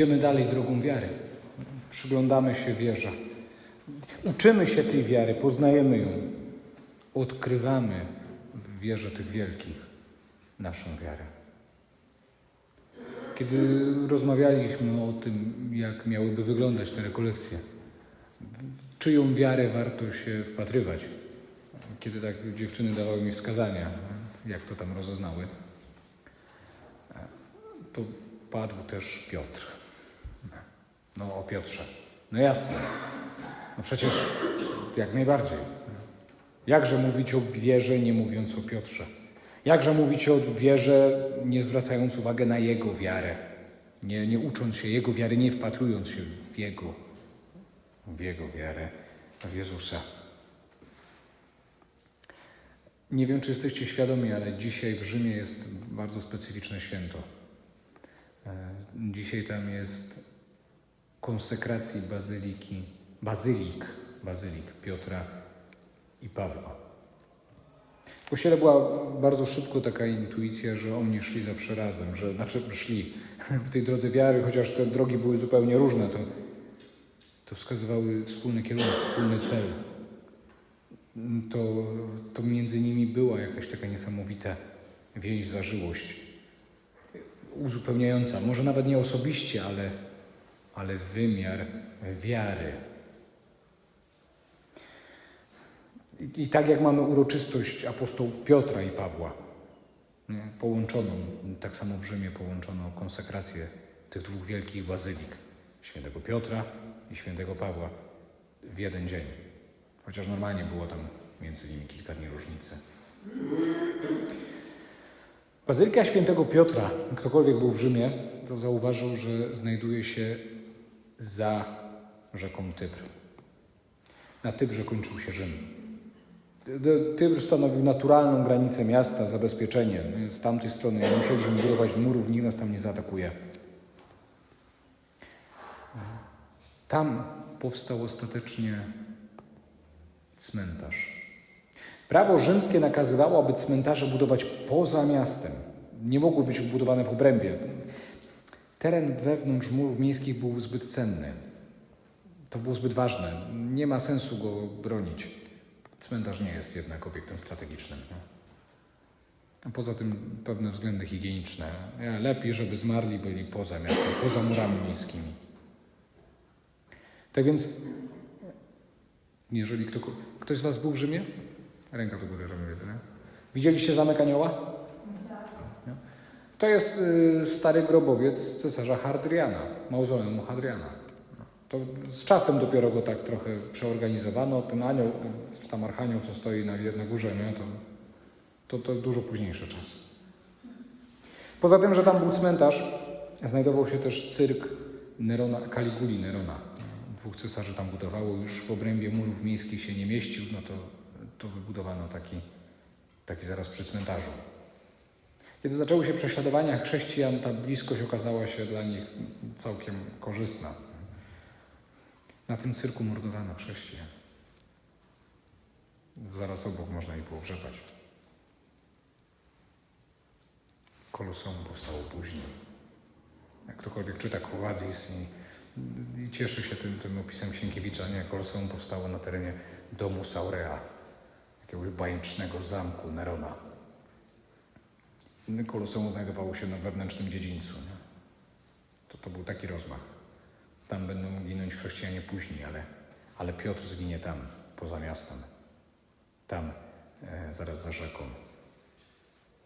Idziemy dalej drogą wiary. Przyglądamy się wierze. Uczymy się tej wiary, poznajemy ją. Odkrywamy w wierze tych wielkich naszą wiarę. Kiedy rozmawialiśmy o tym, jak miałyby wyglądać te rekolekcje, w czyją wiarę warto się wpatrywać, kiedy tak dziewczyny dawały mi wskazania, jak to tam rozeznały, to padł też Piotr. No o Piotrze. No jasne. No przecież jak najbardziej. Jakże mówić o wierze, nie mówiąc o Piotrze? Jakże mówić o wierze, nie zwracając uwagi na Jego wiarę? Nie, nie ucząc się Jego wiary, nie wpatrując się w Jego, w Jego wiarę, w Jezusa. Nie wiem, czy jesteście świadomi, ale dzisiaj w Rzymie jest bardzo specyficzne święto. E, Dzisiaj tam jest konsekracji bazyliki, bazylik, bazylik Piotra i Pawła. W kościele była bardzo szybko taka intuicja, że oni szli zawsze razem, że znaczy szli w tej drodze wiary, chociaż te drogi były zupełnie różne, to, to wskazywały wspólny kierunek, wspólny cel. To, to między nimi była jakaś taka niesamowita więź, zażyłość, uzupełniająca, może nawet nie osobiście, ale, ale wymiar wiary. I, tak jak mamy uroczystość apostołów Piotra i Pawła, nie? połączoną, tak samo w Rzymie połączono konsekrację tych dwóch wielkich bazylik, świętego Piotra i świętego Pawła w jeden dzień. Chociaż normalnie było tam między nimi kilka dni różnicy. Bazylika świętego Piotra, ktokolwiek był w Rzymie, to zauważył, że znajduje się za rzeką Tybr. Na Tybrze kończył się Rzym. Tybr stanowił naturalną granicę miasta, zabezpieczenie. Z tamtej strony nie musieliśmy budować murów, nikt nas tam nie zaatakuje. Tam powstał ostatecznie cmentarz. Prawo rzymskie nakazywało, aby cmentarze budować poza miastem. Nie mogły być budowane w obrębie. Teren wewnątrz murów miejskich był zbyt cenny. To było zbyt ważne. Nie ma sensu go bronić. Cmentarz nie jest jednak obiektem strategicznym. A poza tym pewne względy higieniczne. Nie, Lepiej, żeby zmarli byli poza miastem, poza murami miejskimi. Tak więc, jeżeli kto, ktoś z Was był w Rzymie? Ręka do góry, żeby nie? Widzieliście Zamek Anioła? To jest y, stary grobowiec cesarza Hadriana, mauzoleum Hadriana. To z czasem dopiero go tak trochę przeorganizowano. Ten anioł, czy tam archanioł, co stoi na, na górze, nie? To, to, to dużo późniejszy czas. Poza tym, że tam był cmentarz, znajdował się też cyrk Nerona, Kaliguli Nerona. Dwóch cesarzy tam budowało, już w obrębie murów miejskich się nie mieścił, no to, to wybudowano taki, taki zaraz przy cmentarzu. Kiedy zaczęły się prześladowania chrześcijan, ta bliskość okazała się dla nich całkiem korzystna. Na tym cyrku mordowano chrześcijan. Zaraz obok można ich było grzebać. Powstało później. Jak ktokolwiek czyta Kowadis i, i cieszy się tym, tym opisem Sienkiewicza, nie? Koloseum powstało na terenie domu Saurea, jakiegoś bajecznego zamku Nerona. Koloseum znajdowało się na wewnętrznym dziedzińcu. Nie? To, to był taki rozmach. Tam będą ginąć chrześcijanie później, ale, ale Piotr zginie tam, poza miastem. Tam, e, zaraz za rzeką.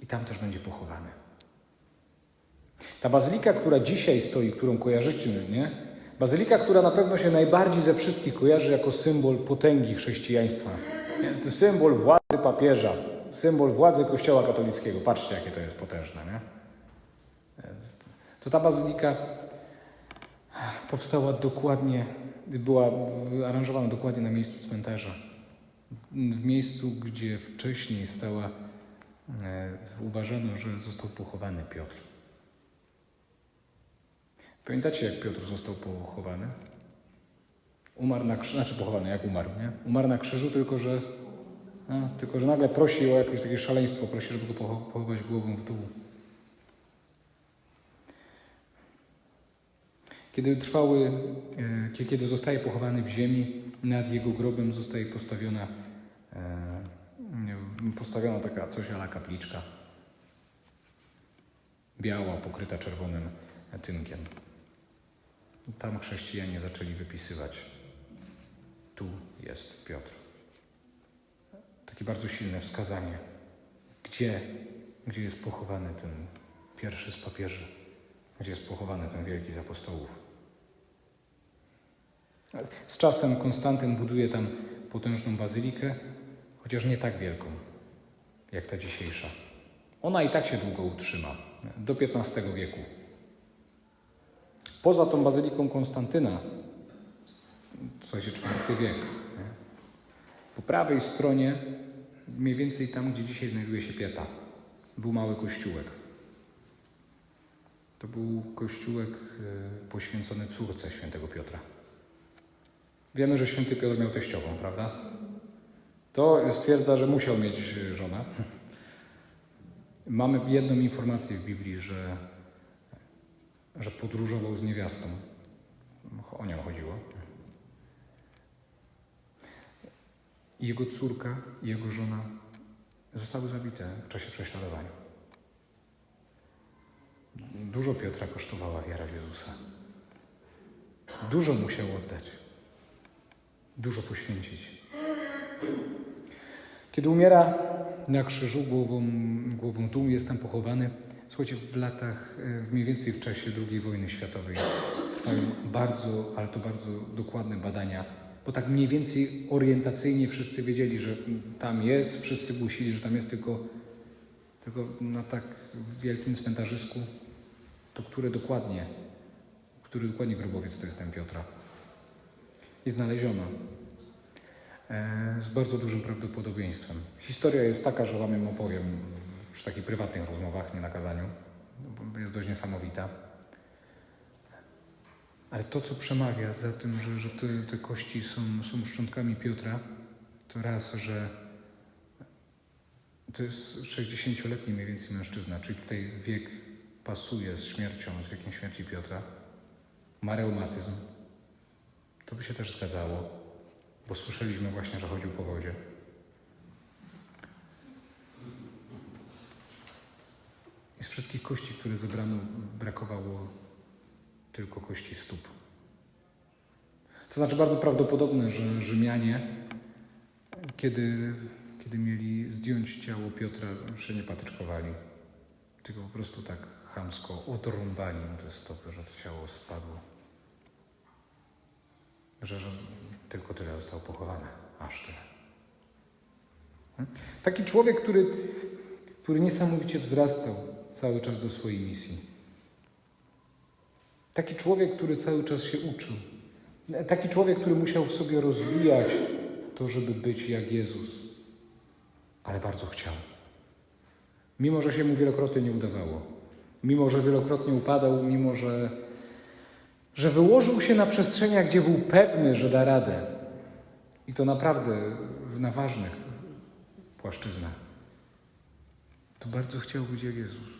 I tam też będzie pochowany. Ta bazylika, która dzisiaj stoi, którą kojarzycie, nie? Bazylika, która na pewno się najbardziej ze wszystkich kojarzy jako symbol potęgi chrześcijaństwa. Nie? To symbol władzy papieża, symbol władzy Kościoła katolickiego. Patrzcie, jakie to jest potężne, nie? To ta bazylika powstała dokładnie, była aranżowana dokładnie na miejscu cmentarza. W miejscu, gdzie wcześniej stała, e, uważano, że został pochowany Piotr. Pamiętacie, jak Piotr został pochowany? Umarł na krzyżu, znaczy pochowany, jak umarł, nie? Umarł na krzyżu, tylko że, tylko że nagle prosi o jakieś takie szaleństwo, prosi, żeby go pocho- pochować głową w dół. Kiedy trwały, e, kie- kiedy zostaje pochowany w ziemi, nad jego grobem zostaje postawiona, e, postawiona taka coś ala kapliczka. Biała, pokryta czerwonym tynkiem. Tam chrześcijanie zaczęli wypisywać. Tu jest Piotr. Takie bardzo silne wskazanie, gdzie, gdzie jest pochowany ten pierwszy z papieży, gdzie jest pochowany ten wielki z apostołów. Z czasem Konstantyn buduje tam potężną bazylikę, chociaż nie tak wielką jak ta dzisiejsza. Ona i tak się długo utrzyma, do XV wieku. Poza tą bazyliką Konstantyna, słuchajcie, IV wiek, nie? po prawej stronie, mniej więcej tam, gdzie dzisiaj znajduje się Pieta, był mały kościółek. To był kościółek e, poświęcony córce świętego Piotra. Wiemy, że święty Piotr miał teściową, prawda? To stwierdza, że musiał mieć e, żonę. Mamy jedną informację w Biblii, że, że podróżował z niewiastą. O nią chodziło. Jego córka i jego żona zostały zabite w czasie prześladowania. Dużo Piotra kosztowała wiara w Jezusa. Dużo musiał oddać. Dużo poświęcić. Kiedy umiera na krzyżu głową, głową dół, jest tam pochowany. Słuchajcie, w latach, e, mniej więcej w czasie II wojny światowej trwają bardzo, ale to bardzo dokładne badania, bo tak mniej więcej orientacyjnie wszyscy wiedzieli, że tam jest, wszyscy głosili, że tam jest tylko, tylko na tak wielkim cmentarzysku, to które dokładnie, który dokładnie grobowiec to jest ten Piotra. I znaleziono e, z bardzo dużym prawdopodobieństwem. Historia jest taka, że Wam ją opowiem przy takich prywatnych rozmowach, nie na kazaniu, jest dość niesamowita. Ale to, co przemawia za tym, że, że te, te kości są, są szczątkami Piotra, to raz, że to jest 60-letni mniej więcej mężczyzna, czyli tutaj wiek pasuje z śmiercią, z wiekiem śmierci Piotra. Ma reumatyzm. To by się też zgadzało, bo słyszeliśmy właśnie, że chodził po wodzie. I z wszystkich kości, które zebrano, brakowało tylko kości stóp. To znaczy bardzo prawdopodobne, że Rzymianie, kiedy, kiedy mieli zdjąć ciało Piotra, się nie patyczkowali, tylko po prostu tak chamsko odrąbali mu te stopy, że to ciało spadło. Że, że tylko tyle zostało pochowane. Aż tyle. Hmm? Taki człowiek, który, który niesamowicie wzrastał cały czas do swojej misji. Taki człowiek, który cały czas się uczył. Taki człowiek, który musiał w sobie rozwijać to, żeby być jak Jezus. Ale bardzo chciał. Mimo, że się mu wielokrotnie nie udawało. Mimo, że wielokrotnie upadał, mimo, że, że wyłożył się na przestrzeniach, gdzie był pewny, że da radę. I to naprawdę na ważnych płaszczyznach. To bardzo chciał być jak Jezus.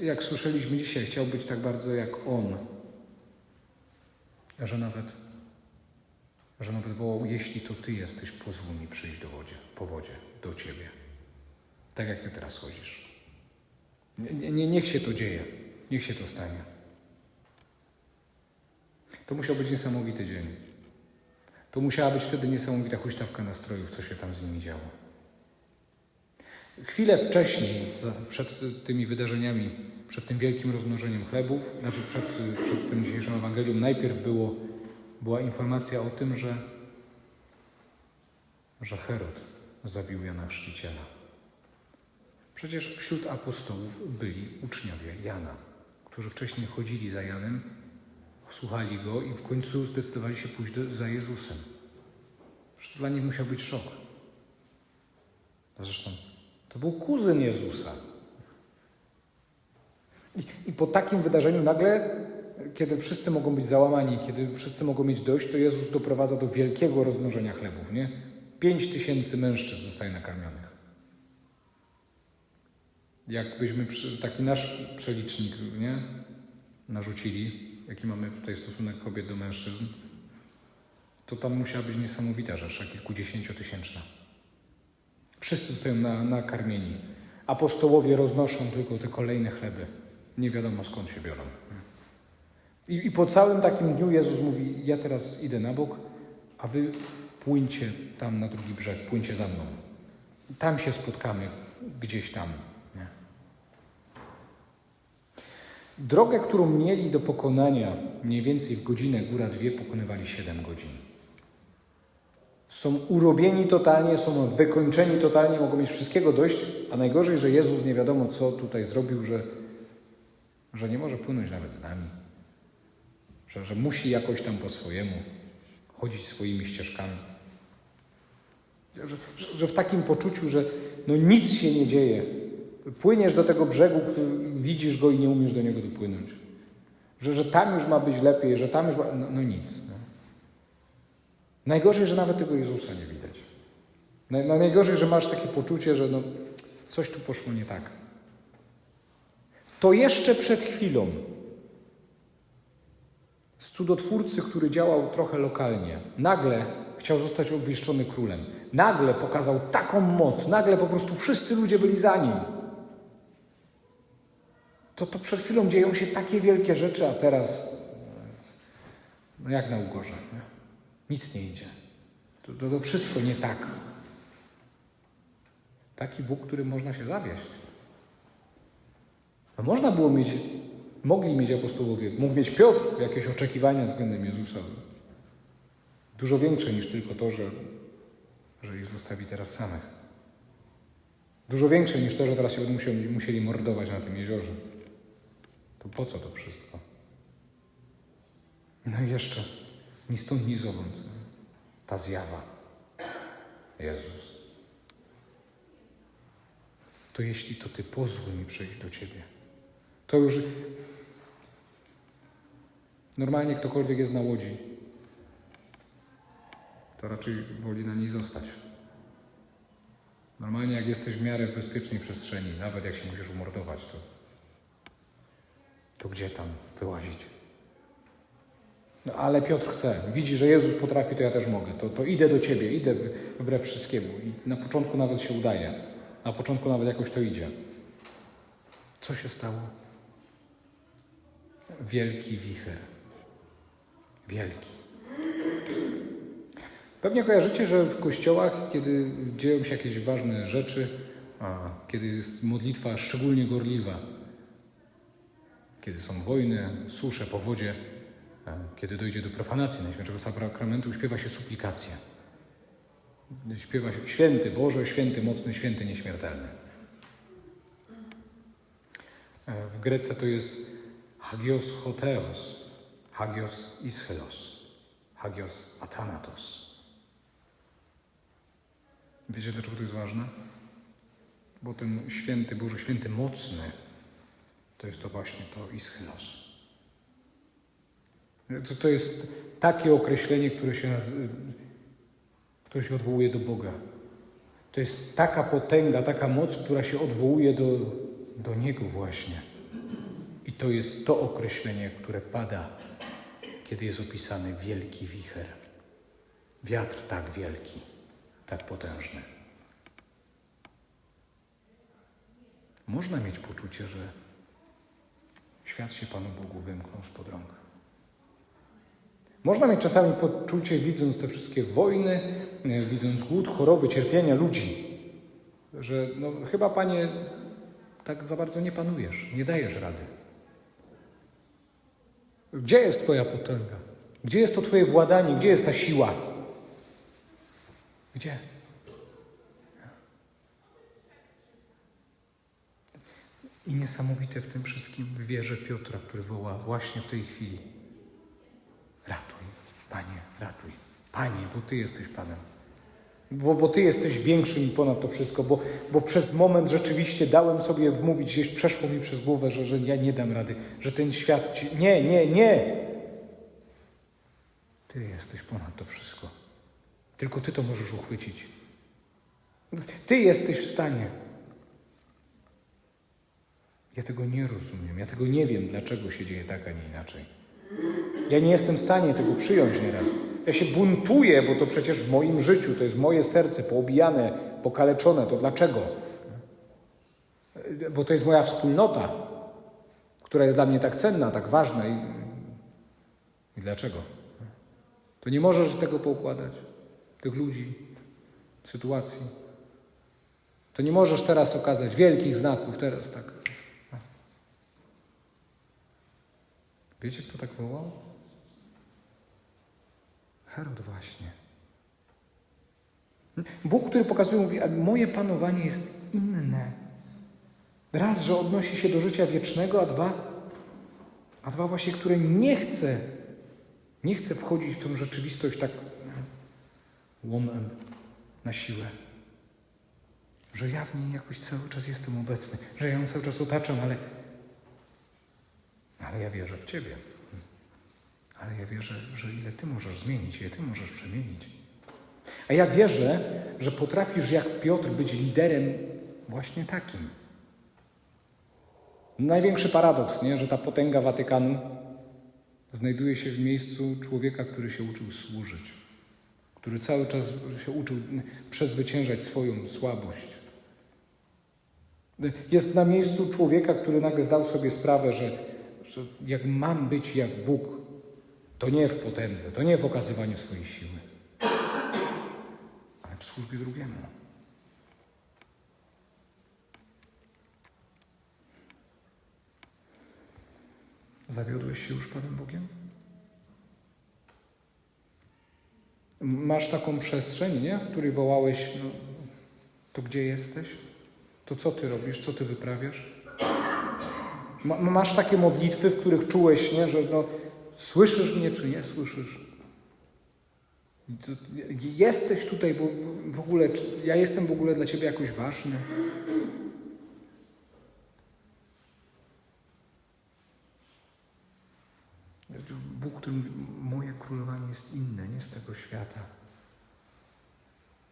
Jak słyszeliśmy dzisiaj, chciał być tak bardzo jak On, że nawet, że nawet wołał, jeśli to Ty jesteś, pozwól mi przyjść do wodzie, po wodzie, do Ciebie. Tak jak Ty teraz chodzisz. Nie, nie, niech się to dzieje, niech się to stanie. To musiał być niesamowity dzień. To musiała być wtedy niesamowita huśtawka nastrojów, co się tam z nimi działo. Chwilę wcześniej, przed tymi wydarzeniami, przed tym wielkim rozmnożeniem chlebów, znaczy przed, przed tym dzisiejszym Ewangelium, najpierw było, była informacja o tym, że, że Herod zabił Jana Chrzciciela. Przecież wśród apostołów byli uczniowie Jana, którzy wcześniej chodzili za Janem, słuchali go i w końcu zdecydowali się pójść do, za Jezusem. Że to dla nich musiał być szok. Zresztą to był kuzyn Jezusa. I, I, po takim wydarzeniu nagle, kiedy wszyscy mogą być załamani, kiedy wszyscy mogą mieć dość, to Jezus doprowadza do wielkiego rozmnożenia chlebów, nie? Pięć tysięcy mężczyzn zostaje nakarmionych. Jakbyśmy, taki nasz przelicznik, nie? narzucili, jaki mamy tutaj stosunek kobiet do mężczyzn, to tam musiała być niesamowita rzesza, kilkudziesięciotysięczna. Wszyscy stoją na, nakarmieni. Apostołowie roznoszą tylko te kolejne chleby. Nie wiadomo skąd się biorą. I, I po całym takim dniu Jezus mówi: Ja teraz idę na bok, a wy płyńcie tam na drugi brzeg, płyńcie za mną. Tam się spotkamy, gdzieś tam. Nie? Drogę, którą mieli do pokonania, mniej więcej w godzinę, góra dwie, pokonywali 7 godzin. Są urobieni totalnie, są wykończeni totalnie, mogą mieć wszystkiego dość, a najgorzej, że Jezus nie wiadomo co tutaj zrobił, że, że nie może płynąć nawet z nami. Że, że musi jakoś tam po swojemu chodzić swoimi ścieżkami. Że, że, że w takim poczuciu, że no nic się nie dzieje. Płyniesz do tego brzegu, widzisz go i nie umiesz do niego dopłynąć. Że, że tam już ma być lepiej, że tam już ma... No, no nic. No. Najgorzej, że nawet tego Jezusa nie widać. Naj- najgorzej, że masz takie poczucie, że no, coś tu poszło nie tak. To jeszcze przed chwilą z cudotwórcy, który działał trochę lokalnie, nagle chciał zostać obwieszczony królem. Nagle pokazał taką moc, nagle po prostu wszyscy ludzie byli za nim. To, to przed chwilą dzieją się takie wielkie rzeczy, a teraz no jak na ugorze. Nie? Nic nie idzie. To, to, to wszystko nie tak. Taki Bóg, którym można się zawieść. No można było mieć, mogli mieć apostołowie, mógł mieć Piotr jakieś oczekiwania względem Jezusa. Dużo większe niż tylko to, że, że ich zostawi teraz samych. Dużo większe niż to, że teraz się musieli, musieli mordować na tym jeziorze. To po co to wszystko? No i jeszcze, ni stąd, ni zowąd, ta zjawa. Jezus. To jeśli to Ty pozwól mi przyjść do Ciebie, to już normalnie ktokolwiek jest na łodzi, to raczej woli na niej zostać. Normalnie jak jesteś w miarę w bezpiecznej przestrzeni, nawet jak się musisz umordować, to, to gdzie tam wyłazić? No, ale Piotr chce. Widzi, że Jezus potrafi, to ja też mogę. To, to idę do Ciebie, idę wbrew wszystkiemu. I na początku nawet się udaje. Na początku nawet jakoś to idzie. Co się stało? Wielki wicher. Wielki. Pewnie kojarzycie, że w kościołach, kiedy dzieją się jakieś ważne rzeczy, a kiedy jest modlitwa szczególnie gorliwa, kiedy są wojny, susze, powodzie, kiedy dojdzie do profanacji Najświętszego Sakramentu, śpiewa się suplikację. Śpiewa się święty Boże, święty mocny, święty nieśmiertelny. E, W Grece to jest hagios hoteos, hagios ischelos, hagios athanatos. Wiecie, dlaczego to jest ważne? Bo ten święty Boże, święty mocny, to jest to właśnie to ischelos. To, to jest takie określenie, które się, które się odwołuje do Boga. To jest taka potęga, taka moc, która się odwołuje do, do Niego właśnie. I to jest to określenie, które pada, kiedy jest opisany wielki wicher. Wiatr tak wielki, tak potężny. Można mieć poczucie, że świat się Panu Bogu wymknął spod rąk. Można mieć czasami poczucie, widząc te wszystkie wojny, e, widząc głód, choroby, cierpienia ludzi, że no, chyba, Panie, tak za bardzo nie panujesz, nie dajesz rady. Gdzie jest Twoja potęga? Gdzie jest to Twoje władanie? Gdzie jest ta siła? Gdzie? I niesamowite w tym wszystkim wierze Piotra, który woła właśnie w tej chwili. Ratuj, Panie, bo Ty jesteś Panem. Bo, bo Ty jesteś większy mi ponad to wszystko, bo, bo przez moment rzeczywiście dałem sobie wmówić, gdzieś przeszło mi przez głowę, że, że ja nie dam rady, że ten świat ci... Nie, nie, nie! Ty jesteś ponad to wszystko. Tylko Ty to możesz uchwycić. Ty jesteś w stanie. Ja tego nie rozumiem, ja tego nie wiem, dlaczego się dzieje tak, a nie inaczej. Ja nie jestem w stanie tego przyjąć nieraz. Ja się buntuję, bo to przecież w moim życiu, to jest moje serce poobijane, pokaleczone. To dlaczego? Bo to jest moja wspólnota, która jest dla mnie tak cenna, tak ważna. I, i dlaczego? To nie możesz tego poukładać, tych ludzi, sytuacji. To nie możesz teraz okazać wielkich znaków, teraz tak. Wiecie, kto tak wołał? Herod właśnie. Bóg, który pokazuje, mówi, moje panowanie jest inne. Raz, że odnosi się do życia wiecznego, a dwa, a dwa właśnie, które nie chce, nie chce wchodzić w tą rzeczywistość tak łomem na siłę. Że ja w niej jakoś cały czas jestem obecny, że ja ją cały czas otaczam, ale, ale ja wierzę w Ciebie. Ale ja wierzę, że ile Ty możesz zmienić, ile Ty możesz przemienić. A ja wierzę, że potrafisz jak Piotr być liderem właśnie takim. Największy paradoks, nie? że ta potęga Watykanu znajduje się w miejscu człowieka, który się uczył służyć, który cały czas się uczył przezwyciężać swoją słabość. Jest na miejscu człowieka, który nagle zdał sobie sprawę, że, jak mam być jak Bóg, to nie w potędze, to nie w okazywaniu swojej siły, ale w służbie drugiemu. Zawiodłeś się już Panem Bogiem? Masz taką przestrzeń, nie? w której wołałeś, no, to gdzie jesteś? To co ty robisz? Co ty wyprawiasz? Ma, masz takie modlitwy, w których czułeś, nie? że no, słyszysz mnie, czy nie słyszysz? Jesteś tutaj w, w ogóle, ja jestem w ogóle dla ciebie jakoś ważny? Bóg, który mówi, moje królowanie jest inne, nie z tego świata.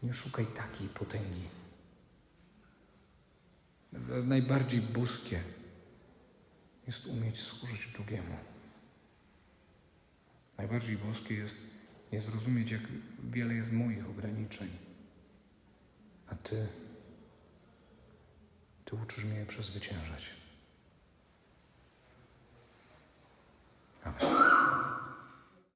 Nie szukaj takiej potęgi. Najbardziej boskie jest umieć służyć drugiemu. Najbardziej boskie jest nie zrozumieć, jak wiele jest moich ograniczeń. A Ty, Ty uczysz mnie je przezwyciężać. Amen.